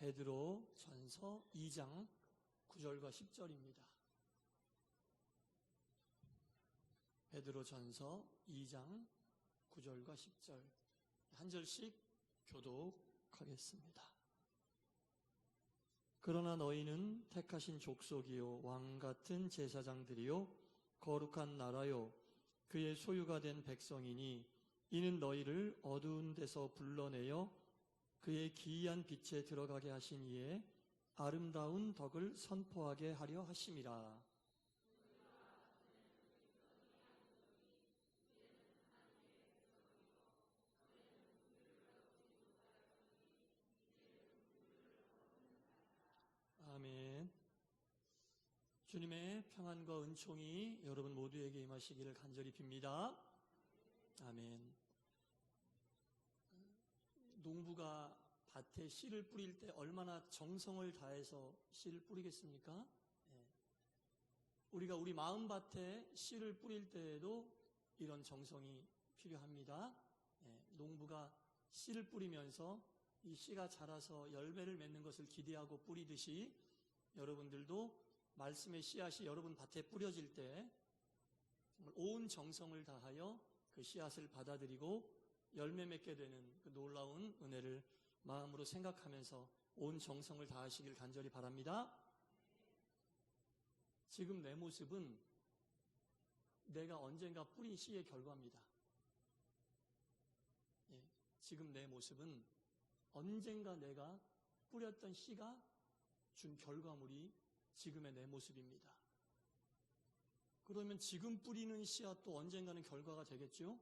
베드로 전서 2장 9절과 10절입니다. 베드로 전서 2장 9절과 10절 한 절씩 교독하겠습니다. 그러나 너희는 택하신 족속이요 왕 같은 제사장들이요 거룩한 나라요 그의 소유가 된 백성이니 이는 너희를 어두운 데서 불러내어 그의 기이한 빛에 들어가게 하신 이에 아름다운 덕을 선포하게 하려 하심이라. 아멘. 주님의 평안과 은총이 여러분 모두에게 임하시기를 간절히 빕니다. 아멘. 농부가 밭에 씨를 뿌릴 때 얼마나 정성을 다해서 씨를 뿌리겠습니까? 예. 우리가 우리 마음밭에 씨를 뿌릴 때에도 이런 정성이 필요합니다. 예. 농부가 씨를 뿌리면서 이 씨가 자라서 열매를 맺는 것을 기대하고 뿌리듯이 여러분들도 말씀의 씨앗이 여러분 밭에 뿌려질 때 정말 온 정성을 다하여 그 씨앗을 받아들이고 열매 맺게 되는 그 놀라운 은혜를 마음으로 생각하면서 온 정성을 다하시길 간절히 바랍니다. 지금 내 모습은 내가 언젠가 뿌린 씨의 결과입니다. 예, 지금 내 모습은 언젠가 내가 뿌렸던 씨가 준 결과물이 지금의 내 모습입니다. 그러면 지금 뿌리는 씨앗도 언젠가는 결과가 되겠죠?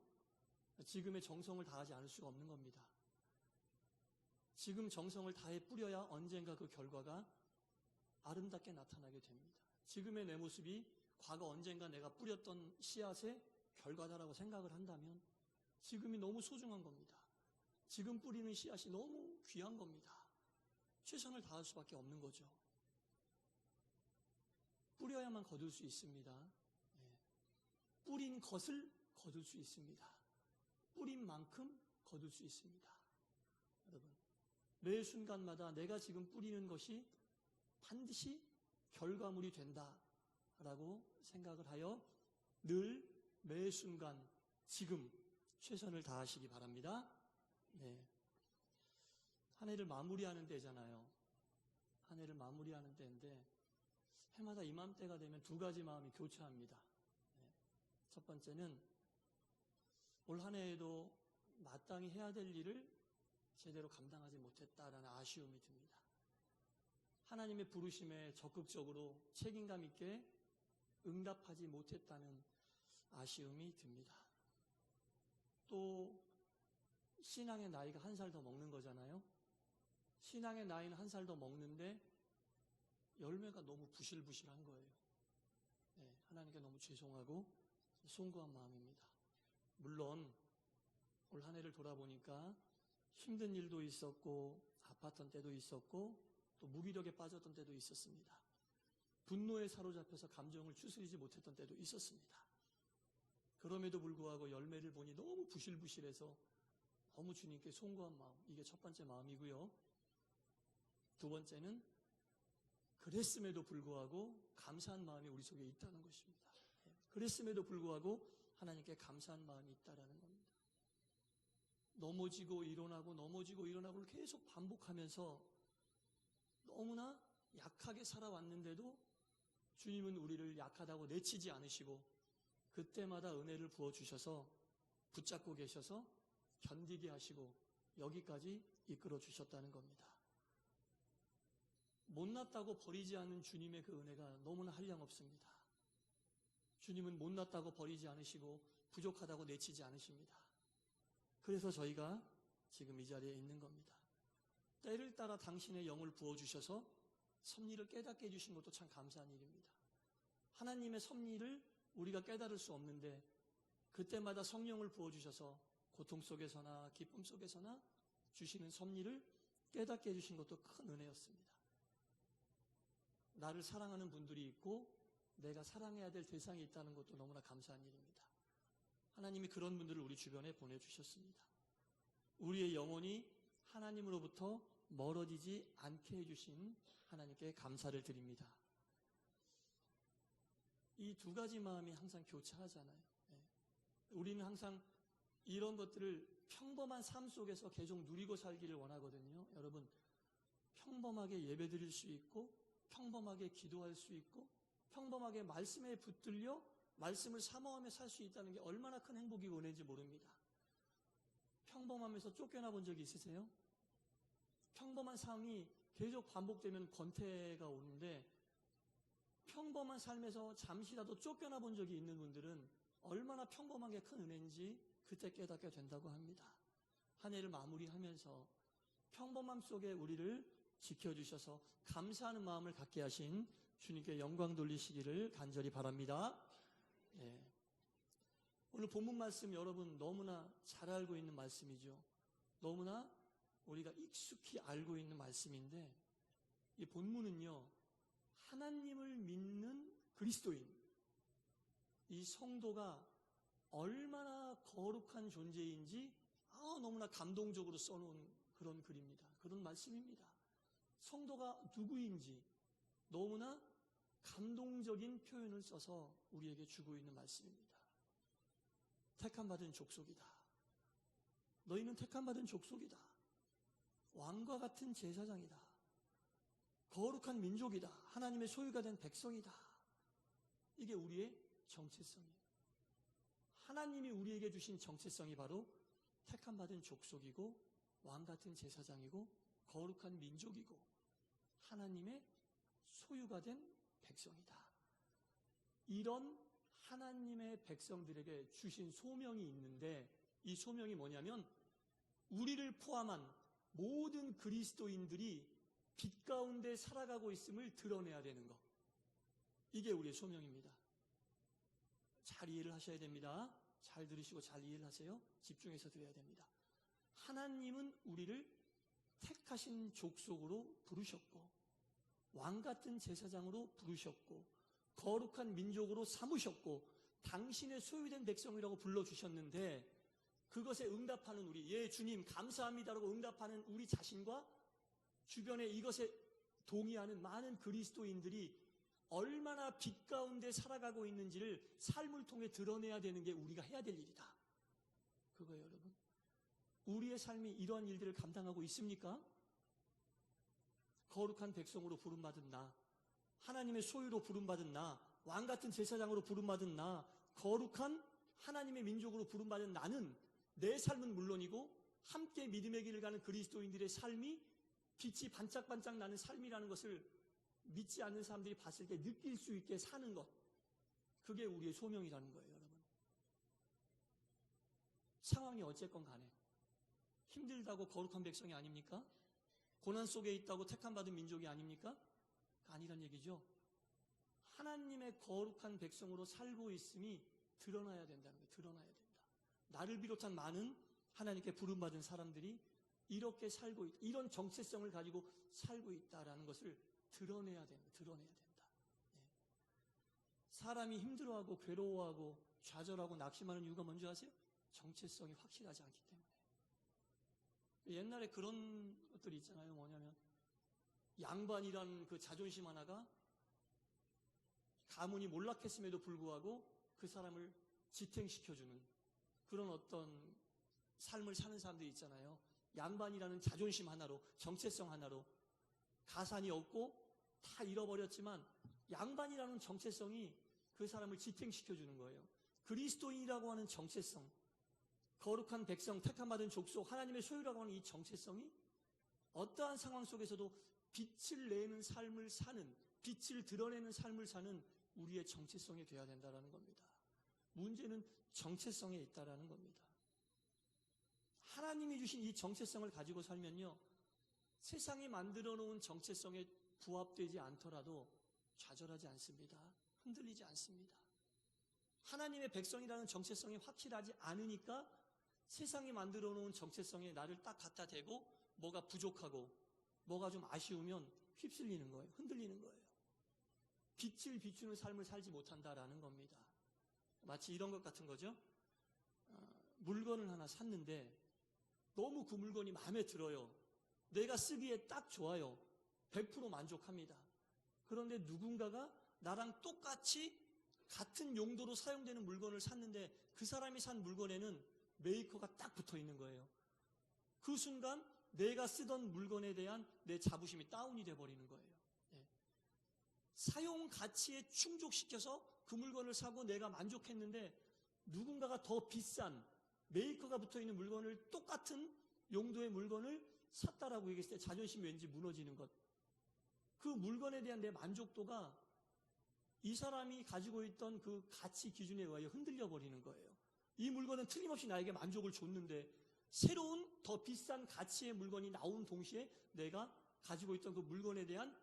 지금의 정성을 다하지 않을 수가 없는 겁니다. 지금 정성을 다해 뿌려야 언젠가 그 결과가 아름답게 나타나게 됩니다. 지금의 내 모습이 과거 언젠가 내가 뿌렸던 씨앗의 결과다라고 생각을 한다면 지금이 너무 소중한 겁니다. 지금 뿌리는 씨앗이 너무 귀한 겁니다. 최선을 다할 수밖에 없는 거죠. 뿌려야만 거둘 수 있습니다. 예. 뿌린 것을 거둘 수 있습니다. 뿌린 만큼 거둘 수 있습니다. 매 순간마다 내가 지금 뿌리는 것이 반드시 결과물이 된다라고 생각을 하여 늘 매 순간 지금 최선을 다하시기 바랍니다. 네. 한 해를 마무리하는 때잖아요. 한 해를 마무리하는 때인데 해마다 이맘때가 되면 두 가지 마음이 교차합니다. 네. 첫 번째는 올 한 해에도 마땅히 해야 될 일을 제대로 감당하지 못했다라는 아쉬움이 듭니다. 하나님의 부르심에 적극적으로 책임감 있게 응답하지 못했다는 아쉬움이 듭니다. 또 신앙의 나이가 한 살 더 먹는 거잖아요. 신앙의 나이는 한 살 더 먹는데 열매가 너무 부실부실한 거예요. 네, 하나님께 너무 죄송하고 송구한 마음입니다. 물론 올 한 해를 돌아보니까 힘든 일도 있었고 아팠던 때도 있었고 또 무기력에 빠졌던 때도 있었습니다. 분노에 사로잡혀서 감정을 추스리지 못했던 때도 있었습니다. 그럼에도 불구하고 열매를 보니 너무 부실부실해서 너무 주님께 송구한 마음, 이게 첫 번째 마음이고요. 두 번째는 그랬음에도 불구하고 감사한 마음이 우리 속에 있다는 것입니다. 예, 그랬음에도 불구하고 하나님께 감사한 마음이 있다라는 겁니다. 넘어지고 일어나고 넘어지고 일어나고를 계속 반복하면서 너무나 약하게 살아왔는데도 주님은 우리를 약하다고 내치지 않으시고 그때마다 은혜를 부어주셔서 붙잡고 계셔서 견디게 하시고 여기까지 이끌어 주셨다는 겁니다. 못났다고 버리지 않는 주님의 그 은혜가 너무나 한량없습니다. 주님은 못났다고 버리지 않으시고 부족하다고 내치지 않으십니다. 그래서 저희가 지금 이 자리에 있는 겁니다. 때를 따라 당신의 영을 부어주셔서 섭리를 깨닫게 해주신 것도 참 감사한 일입니다. 하나님의 섭리를 우리가 깨달을 수 없는데 그때마다 성령을 부어주셔서 고통 속에서나 기쁨 속에서나 주시는 섭리를 깨닫게 해주신 것도 큰 은혜였습니다. 나를 사랑하는 분들이 있고 내가 사랑해야 될 대상이 있다는 것도 너무나 감사한 일입니다. 하나님이 그런 분들을 우리 주변에 보내주셨습니다. 우리의 영혼이 하나님으로부터 멀어지지 않게 해주신 하나님께 감사를 드립니다. 이 두 가지 마음이 항상 교차하잖아요. 예. 우리는 항상 이런 것들을 평범한 삶 속에서 계속 누리고 살기를 원하거든요. 여러분, 평범하게 예배 드릴 수 있고, 평범하게 기도할 수 있고, 평범하게 말씀에 붙들려 말씀을 사모하며 살 수 있다는 게 얼마나 큰 행복이 원인지 모릅니다. 평범하면서 쫓겨나 본 적이 있으세요? 평범한 삶이 계속 반복되면 권태가 오는데 평범한 삶에서 잠시라도 쫓겨나 본 적이 있는 분들은 얼마나 평범한 게 큰 은혜인지 그때 깨닫게 된다고 합니다. 한 해를 마무리하면서 평범함 속에 우리를 지켜주셔서 감사하는 마음을 갖게 하신 주님께 영광 돌리시기를 간절히 바랍니다. 예. 오늘 본문 말씀 여러분 너무나 잘 알고 있는 말씀이죠. 너무나 우리가 익숙히 알고 있는 말씀인데 이 본문은요. 하나님을 믿는 그리스도인 이 성도가 얼마나 거룩한 존재인지 아, 너무나 감동적으로 써놓은 그런 글입니다. 그런 말씀입니다. 성도가 누구인지 너무나 감동적인 표현을 써서 우리에게 주고 있는 말씀입니다. 택함받은 족속이다. 너희는 택함받은 족속이다. 왕과 같은 제사장이다. 거룩한 민족이다. 하나님의 소유가 된 백성이다. 이게 우리의 정체성이에요. 하나님이 우리에게 주신 정체성이 바로 택함받은 족속이고 왕 같은 제사장이고 거룩한 민족이고 하나님의 소유가 된 백성이다. 이런 하나님의 백성들에게 주신 소명이 있는데 이 소명이 뭐냐면 우리를 포함한 모든 그리스도인들이 빛 가운데 살아가고 있음을 드러내야 되는 것. 이게 우리의 소명입니다. 잘 이해를 하셔야 됩니다. 잘 들으시고 잘 이해를 하세요. 집중해서 들어야 됩니다. 하나님은 우리를 택하신 족속으로 부르셨고 왕 같은 제사장으로 부르셨고 거룩한 민족으로 삼으셨고 당신의 소유된 백성이라고 불러주셨는데 그것에 응답하는 우리 예 주님 감사합니다라고 응답하는 우리 자신과 주변에 이것에 동의하는 많은 그리스도인들이 얼마나 빛 가운데 살아가고 있는지를 삶을 통해 드러내야 되는 게 우리가 해야 될 일이다. 그거예요, 여러분. 우리의 삶이 이러한 일들을 감당하고 있습니까? 거룩한 백성으로 부름받은 나, 하나님의 소유로 부름받은 나, 왕 같은 제사장으로 부름받은 나, 거룩한 하나님의 민족으로 부름받은 나는 내 삶은 물론이고 함께 믿음의 길을 가는 그리스도인들의 삶이 빛이 반짝반짝 나는 삶이라는 것을 믿지 않는 사람들이 봤을 때 느낄 수 있게 사는 것. 그게 우리의 소명이라는 거예요, 여러분. 상황이 어쨌건 간에. 힘들다고 거룩한 백성이 아닙니까? 고난 속에 있다고 택함받은 민족이 아닙니까? 아니란 얘기죠. 하나님의 거룩한 백성으로 살고 있음이 드러나야 된다는 거예요. 드러나야 된다. 나를 비롯한 많은 하나님께 부름받은 사람들이 이렇게 살고 있다. 이런 정체성을 가지고 살고 있다라는 것을 드러내야 된다. 드러내야 된다. 네. 사람이 힘들어하고 괴로워하고 좌절하고 낙심하는 이유가 뭔지 아세요? 정체성이 확실하지 않기 때문에. 옛날에 그런 것들이 있잖아요. 뭐냐면 양반이라는 그 자존심 하나가 가문이 몰락했음에도 불구하고 그 사람을 지탱시켜주는 그런 어떤 삶을 사는 사람들이 있잖아요. 양반이라는 자존심 하나로, 정체성 하나로 가산이 없고 다 잃어버렸지만 양반이라는 정체성이 그 사람을 지탱시켜주는 거예요. 그리스도인이라고 하는 정체성, 거룩한 백성, 택함받은 족속, 하나님의 소유라고 하는 이 정체성이 어떠한 상황 속에서도 빛을 내는 삶을 사는, 빛을 드러내는 삶을 사는 우리의 정체성이 되어야 된다는 겁니다. 문제는 정체성에 있다라는 겁니다. 하나님이 주신 이 정체성을 가지고 살면요. 세상이 만들어 놓은 정체성에 부합되지 않더라도 좌절하지 않습니다. 흔들리지 않습니다. 하나님의 백성이라는 정체성이 확실하지 않으니까 세상이 만들어 놓은 정체성에 나를 딱 갖다 대고 뭐가 부족하고 뭐가 좀 아쉬우면 휩쓸리는 거예요. 흔들리는 거예요. 빛을 비추는 삶을 살지 못한다라는 겁니다. 마치 이런 것 같은 거죠. 어, 물건을 하나 샀는데 너무 그 물건이 마음에 들어요. 내가 쓰기에 딱 좋아요. 100% 만족합니다. 그런데 누군가가 나랑 똑같이 같은 용도로 사용되는 물건을 샀는데 그 사람이 산 물건에는 메이커가 딱 붙어 있는 거예요. 그 순간 내가 쓰던 물건에 대한 내 자부심이 다운이 돼 버리는 거예요. 예. 사용 가치에 충족시켜서 그 물건을 사고 내가 만족했는데 누군가가 더 비싼 메이커가 붙어 있는 물건을 똑같은 용도의 물건을 샀다라고 얘기했을 때 자존심이 왠지 무너지는 것. 그 물건에 대한 내 만족도가 이 사람이 가지고 있던 그 가치 기준에 의하여 흔들려 버리는 거예요. 이 물건은 틀림없이 나에게 만족을 줬는데 새로운 더 비싼 가치의 물건이 나온 동시에 내가 가지고 있던 그 물건에 대한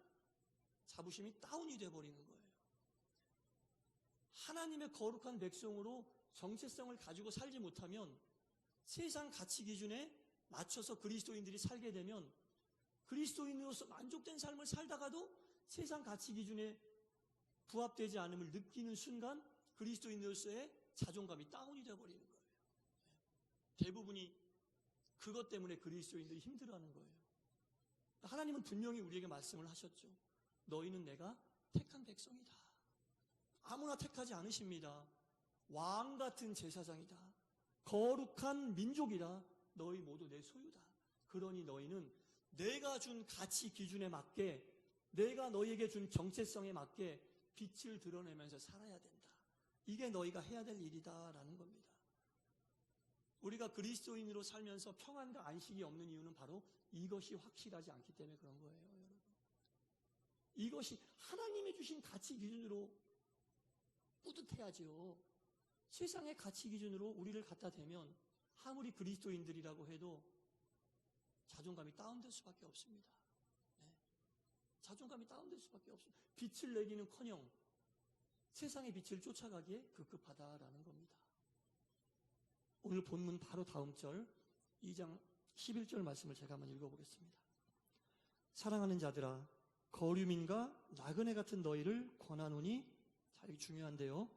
자부심이 다운이 돼 버리는 거예요. 하나님의 거룩한 백성으로 정체성을 가지고 살지 못하면 세상 가치 기준에 맞춰서 그리스도인들이 살게 되면 그리스도인으로서 만족된 삶을 살다가도 세상 가치 기준에 부합되지 않음을 느끼는 순간 그리스도인으로서의 자존감이 다운이 되어버리는 거예요. 대부분이 그것 때문에 그리스도인들이 힘들어하는 거예요. 하나님은 분명히 우리에게 말씀을 하셨죠. 너희는 내가 택한 백성이다. 아무나 택하지 않으십니다. 왕 같은 제사장이다. 거룩한 민족이다. 너희 모두 내 소유다. 그러니 너희는 내가 준 가치 기준에 맞게 내가 너희에게 준 정체성에 맞게 빛을 드러내면서 살아야 된다. 이게 너희가 해야 될 일이다라는 겁니다. 우리가 그리스도인으로 살면서 평안과 안식이 없는 이유는 바로 이것이 확실하지 않기 때문에 그런 거예요, 여러분. 이것이 하나님이 주신 가치 기준으로 뿌듯해야죠. 세상의 가치 기준으로 우리를 갖다 대면 아무리 그리스도인들이라고 해도 자존감이 다운될 수밖에 없습니다. 네. 자존감이 다운될 수밖에 없습니다. 빛을 내기는 커녕 세상의 빛을 쫓아가기에 급급하다라는 겁니다. 오늘 본문 바로 다음 절 2장 11절 말씀을 제가 한번 읽어보겠습니다. 사랑하는 자들아 거류민과 나그네 같은 너희를 권하노니 자, 중요한데요.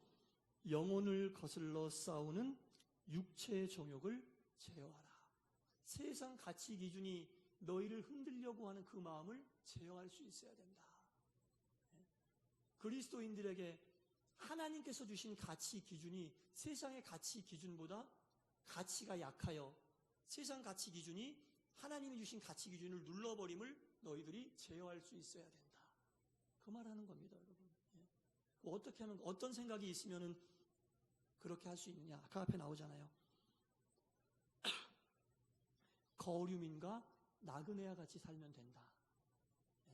영혼을 거슬러 싸우는 육체의 정욕을 제어하라. 세상 가치 기준이 너희를 흔들려고 하는 그 마음을 제어할 수 있어야 된다. 네. 그리스도인들에게 하나님께서 주신 가치 기준이 세상의 가치 기준보다 가치가 약하여 세상 가치 기준이 하나님이 주신 가치 기준을 눌러버림을 너희들이 제어할 수 있어야 된다. 그 말하는 겁니다, 여러분. 예. 어떻게 하면 어떤 생각이 있으면은 그렇게 할 수 있느냐? 아까 앞에 나오잖아요. 거류민과 나그네와 같이 살면 된다. 예.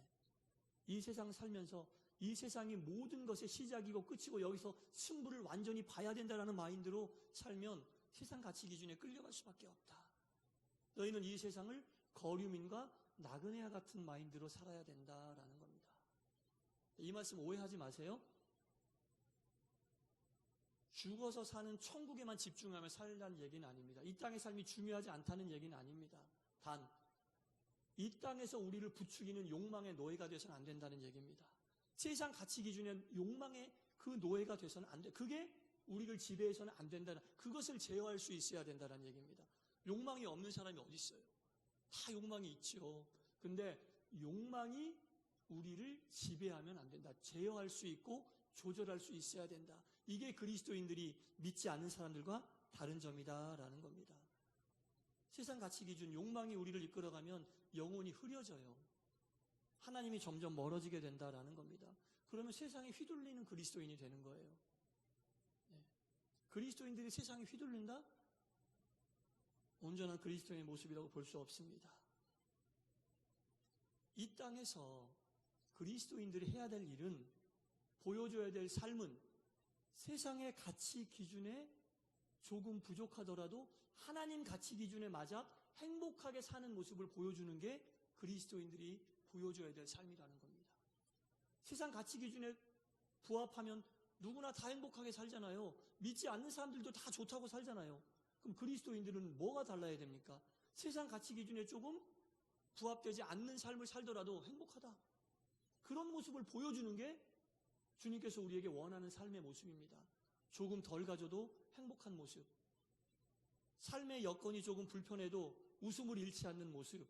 이 세상 살면서 이 세상이 모든 것의 시작이고 끝이고 여기서 승부를 완전히 봐야 된다라는 마인드로 살면 세상 가치 기준에 끌려갈 수밖에 없다. 너희는 이 세상을 거류민과 나그네와 같은 마인드로 살아야 된다라는 겁니다. 이 말씀 오해하지 마세요. 죽어서 사는 천국에만 집중하며 살라는 얘기는 아닙니다. 이 땅의 삶이 중요하지 않다는 얘기는 아닙니다. 단, 이 땅에서 우리를 부추기는 욕망의 노예가 되어서는 안 된다는 얘기입니다. 세상 가치 기준에 욕망의 그 노예가 돼서는 안 돼. 그게 우리를 지배해서는 안 된다는, 그것을 제어할 수 있어야 된다는 얘기입니다. 욕망이 없는 사람이 어디 있어요? 다 욕망이 있죠. 근데 욕망이 우리를 지배하면 안 된다. 제어할 수 있고 조절할 수 있어야 된다. 이게 그리스도인들이 믿지 않는 사람들과 다른 점이다라는 겁니다. 세상 가치 기준, 욕망이 우리를 이끌어가면 영혼이 흐려져요. 하나님이 점점 멀어지게 된다라는 겁니다. 그러면 세상에 휘둘리는 그리스도인이 되는 거예요. 네. 그리스도인들이 세상에 휘둘린다? 온전한 그리스도인의 모습이라고 볼 수 없습니다. 이 땅에서 그리스도인들이 해야 될 일은 보여줘야 될 삶은 세상의 가치 기준에 조금 부족하더라도 하나님 가치 기준에 맞아 행복하게 사는 모습을 보여주는 게 그리스도인들이 보여줘야 될 삶이라는 겁니다. 세상 가치 기준에 부합하면 누구나 다 행복하게 살잖아요. 믿지 않는 사람들도 다 좋다고 살잖아요. 그럼 그리스도인들은 뭐가 달라야 됩니까? 세상 가치 기준에 조금 부합되지 않는 삶을 살더라도 행복하다. 그런 모습을 보여주는 게 주님께서 우리에게 원하는 삶의 모습입니다. 조금 덜 가져도 행복한 모습. 삶의 여건이 조금 불편해도 웃음을 잃지 않는 모습.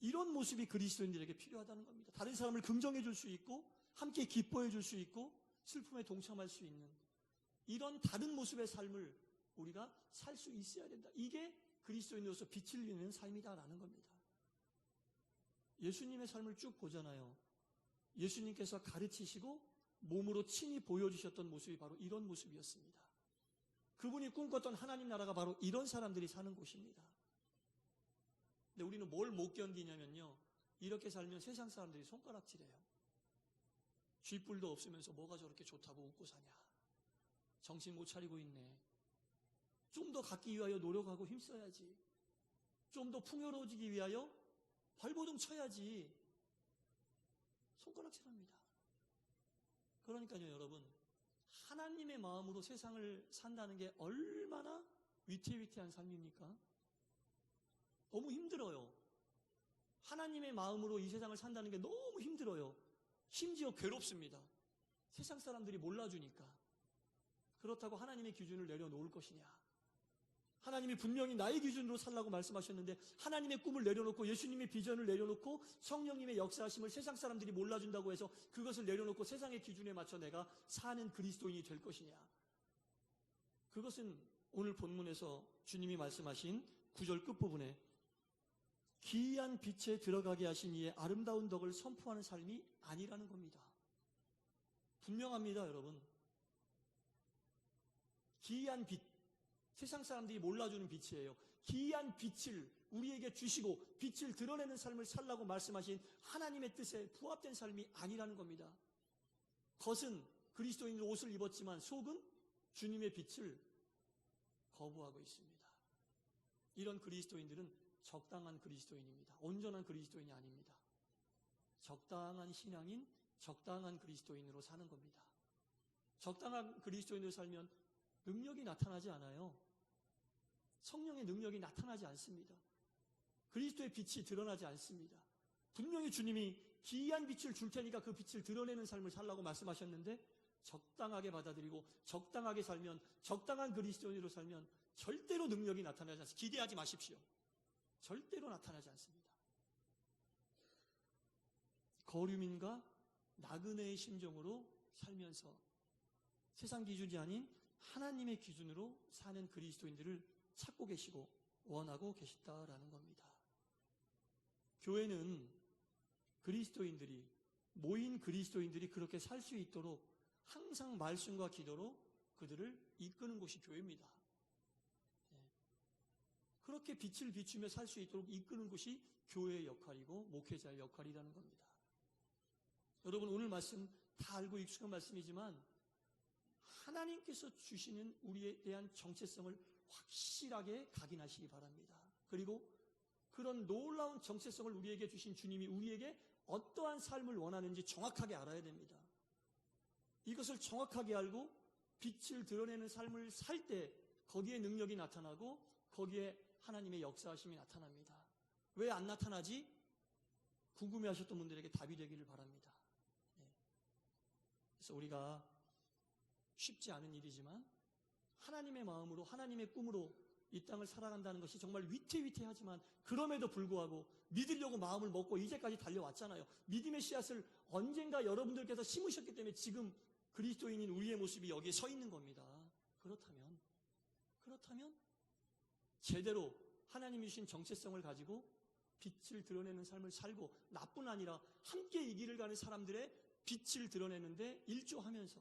이런 모습이 그리스도인들에게 필요하다는 겁니다. 다른 사람을 긍정해 줄 수 있고 함께 기뻐해 줄 수 있고 슬픔에 동참할 수 있는 이런 다른 모습의 삶을 우리가 살 수 있어야 된다. 이게 그리스도인으로서 빛을 내는 삶이다라는 겁니다. 예수님의 삶을 쭉 보잖아요. 예수님께서 가르치시고 몸으로 친히 보여주셨던 모습이 바로 이런 모습이었습니다. 그분이 꿈꿨던 하나님 나라가 바로 이런 사람들이 사는 곳입니다. 근데 우리는 뭘 못 견디냐면요. 이렇게 살면 세상 사람들이 손가락질해요. 쥐뿔도 없으면서 뭐가 저렇게 좋다고 웃고 사냐. 정신 못 차리고 있네. 좀 더 갖기 위하여 노력하고 힘써야지. 좀 더 풍요로워지기 위하여 발버둥 쳐야지. 손가락질합니다. 그러니까요, 여러분. 하나님의 마음으로 세상을 산다는 게 얼마나 위태위태한 삶입니까? 너무 힘들어요. 하나님의 마음으로 이 세상을 산다는 게 너무 힘들어요. 심지어 괴롭습니다. 세상 사람들이 몰라주니까. 그렇다고 하나님의 기준을 내려놓을 것이냐? 하나님이 분명히 나의 기준으로 살라고 말씀하셨는데 하나님의 꿈을 내려놓고 예수님의 비전을 내려놓고 성령님의 역사하심을 세상 사람들이 몰라준다고 해서 그것을 내려놓고 세상의 기준에 맞춰 내가 사는 그리스도인이 될 것이냐? 그것은 오늘 본문에서 주님이 말씀하신 구절 끝부분에 기이한 빛에 들어가게 하신 이의 아름다운 덕을 선포하는 삶이 아니라는 겁니다. 분명합니다, 여러분. 기이한 빛, 세상 사람들이 몰라주는 빛이에요. 기이한 빛을 우리에게 주시고 빛을 드러내는 삶을 살라고 말씀하신 하나님의 뜻에 부합된 삶이 아니라는 겁니다. 겉은 그리스도인들 옷을 입었지만 속은 주님의 빛을 거부하고 있습니다. 이런 그리스도인들은 적당한 그리스도인입니다. 온전한 그리스도인이 아닙니다. 적당한 신앙인, 적당한 그리스도인으로 사는 겁니다. 적당한 그리스도인으로 살면 능력이 나타나지 않아요. 성령의 능력이 나타나지 않습니다. 그리스도의 빛이 드러나지 않습니다. 분명히 주님이 기이한 빛을 줄 테니까 그 빛을 드러내는 삶을 살라고 말씀하셨는데 적당하게 받아들이고 적당하게 살면 적당한 그리스도인으로 살면 절대로 능력이 나타나지 않습니다. 기대하지 마십시오. 절대로 나타나지 않습니다. 거류민과 나그네의 심정으로 살면서 세상 기준이 아닌 하나님의 기준으로 사는 그리스도인들을 찾고 계시고 원하고 계시다라는 겁니다. 교회는 그리스도인들이 모인 그리스도인들이 그렇게 살 수 있도록 항상 말씀과 기도로 그들을 이끄는 곳이 교회입니다. 예. 그렇게 빛을 비추며 살 수 있도록 이끄는 곳이 교회의 역할이고 목회자의 역할이라는 겁니다. 여러분 오늘 말씀 다 알고 익숙한 말씀이지만 하나님께서 주시는 우리에 대한 정체성을 확실하게 각인하시기 바랍니다. 그리고 그런 놀라운 정체성을 우리에게 주신 주님이 우리에게 어떠한 삶을 원하는지 정확하게 알아야 됩니다. 이것을 정확하게 알고 빛을 드러내는 삶을 살 때 거기에 능력이 나타나고 거기에 하나님의 역사하심이 나타납니다. 왜 안 나타나지? 궁금해 하셨던 분들에게 답이 되기를 바랍니다. 네. 그래서 우리가 쉽지 않은 일이지만 하나님의 마음으로 하나님의 꿈으로 이 땅을 살아간다는 것이 정말 위태위태하지만 그럼에도 불구하고 믿으려고 마음을 먹고 이제까지 달려왔잖아요. 믿음의 씨앗을 언젠가 여러분들께서 심으셨기 때문에 지금 그리스도인인 우리의 모습이 여기에 서 있는 겁니다. 그렇다면 그렇다면 제대로 하나님이 주신 정체성을 가지고 빛을 드러내는 삶을 살고 나뿐 아니라 함께 이 길을 가는 사람들의 빛을 드러내는데 일조하면서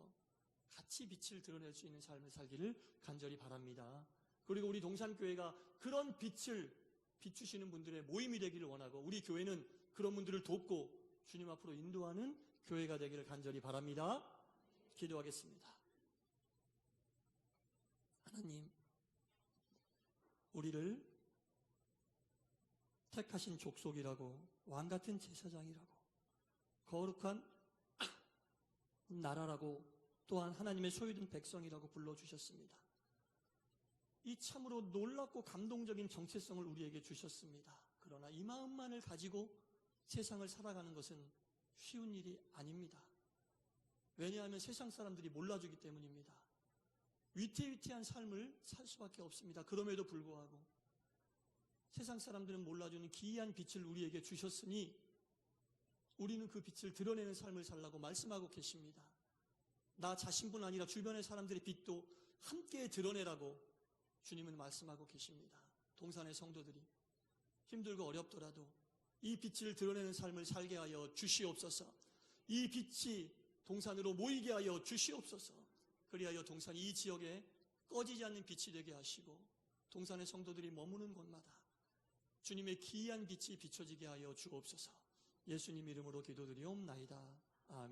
같이 빛을 드러낼 수 있는 삶을 살기를 간절히 바랍니다. 그리고 우리 동산교회가 그런 빛을 비추시는 분들의 모임이 되기를 원하고 우리 교회는 그런 분들을 돕고 주님 앞으로 인도하는 교회가 되기를 간절히 바랍니다. 기도하겠습니다. 하나님, 우리를 택하신 족속이라고 왕 같은 제사장이라고 거룩한 나라라고 또한 하나님의 소유된 백성이라고 불러주셨습니다. 이 참으로 놀랍고 감동적인 정체성을 우리에게 주셨습니다. 그러나 이 마음만을 가지고 세상을 살아가는 것은 쉬운 일이 아닙니다. 왜냐하면 세상 사람들이 몰라주기 때문입니다. 위태위태한 삶을 살 수밖에 없습니다. 그럼에도 불구하고 세상 사람들은 몰라주는 기이한 빛을 우리에게 주셨으니 우리는 그 빛을 드러내는 삶을 살라고 말씀하고 계십니다. 나 자신뿐 아니라 주변의 사람들의 빛도 함께 드러내라고 주님은 말씀하고 계십니다. 동산의 성도들이 힘들고 어렵더라도 이 빛을 드러내는 삶을 살게 하여 주시옵소서. 이 빛이 동산으로 모이게 하여 주시옵소서. 그리하여 동산이 이 지역에 꺼지지 않는 빛이 되게 하시고 동산의 성도들이 머무는 곳마다 주님의 기이한 빛이 비춰지게 하여 주옵소서. 예수님 이름으로 기도드리옵나이다. 아멘.